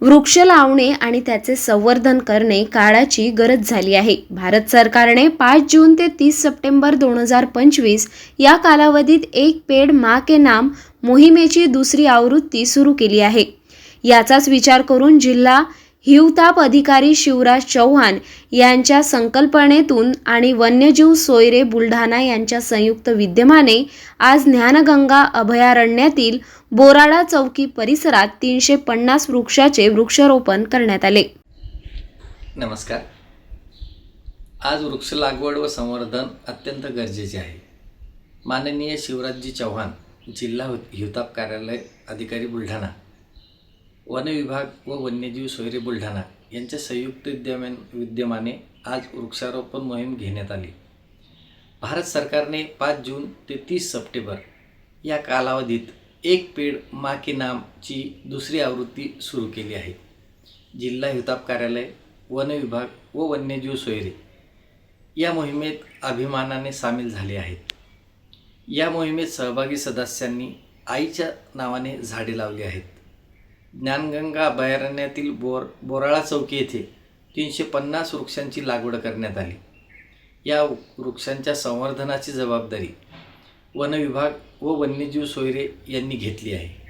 वृक्ष लावणे आणि त्याचे संवर्धन करणे काळाची गरज झाली आहे. भारत सरकारने पाच जून ते तीस सप्टेंबर दोन हजार पंचवीस या कालावधीत एक पेड मा के नाम मोहिमेची दुसरी आवृत्ती सुरू केली आहे. याचाच विचार करून जिल्हा हिवताप अधिकारी शिवराज चौहान यांच्या संकल्पनेतून आणि वन्यजीव सोयरे बुलढाणा यांच्या संयुक्त विद्यमाने आज ज्ञानगंगा अभयारण्यातील बोराडा चौकी परिसरात तीनशे पन्नास वृक्षाचे वृक्षारोपण करण्यात आले. नमस्कार. आज वृक्ष लागवड व संवर्धन अत्यंत गरजेचे आहे. माननीय शिवराजजी चव्हाण जिल्हा हिवताप कार्यालय अधिकारी बुलढाणा वन विभाग व वन्यजीव सोयरे बुलढाणा यांच्या संयुक्त विद्यमान विद्यमाने आज वृक्षारोपण मोहीम घेण्यात आली. भारत सरकारने पाच जून ते तीस सप्टेंबर या कालावधीत एक पेड मा के नामची दुसरी आवृत्ती सुरू केली आहे. जिल्हा हिताप कार्यालय वन विभाग व वन्यजीव सोयरे या मोहिमेत अभिमानाने सामील झाले आहेत. या मोहिमेत सहभागी सदस्यांनी आईच्या नावाने झाडे लावली आहेत. ज्ञानगंगा अभयारण्यातील बोर बोराळा चौकी येथे तीनशे पन्नास वृक्षांची लागवड करण्यात आली. या वृक्षांच्या संवर्धनाची जबाबदारी वन विभाग व वन्यजीव सोयरे यांनी घेतली आहे.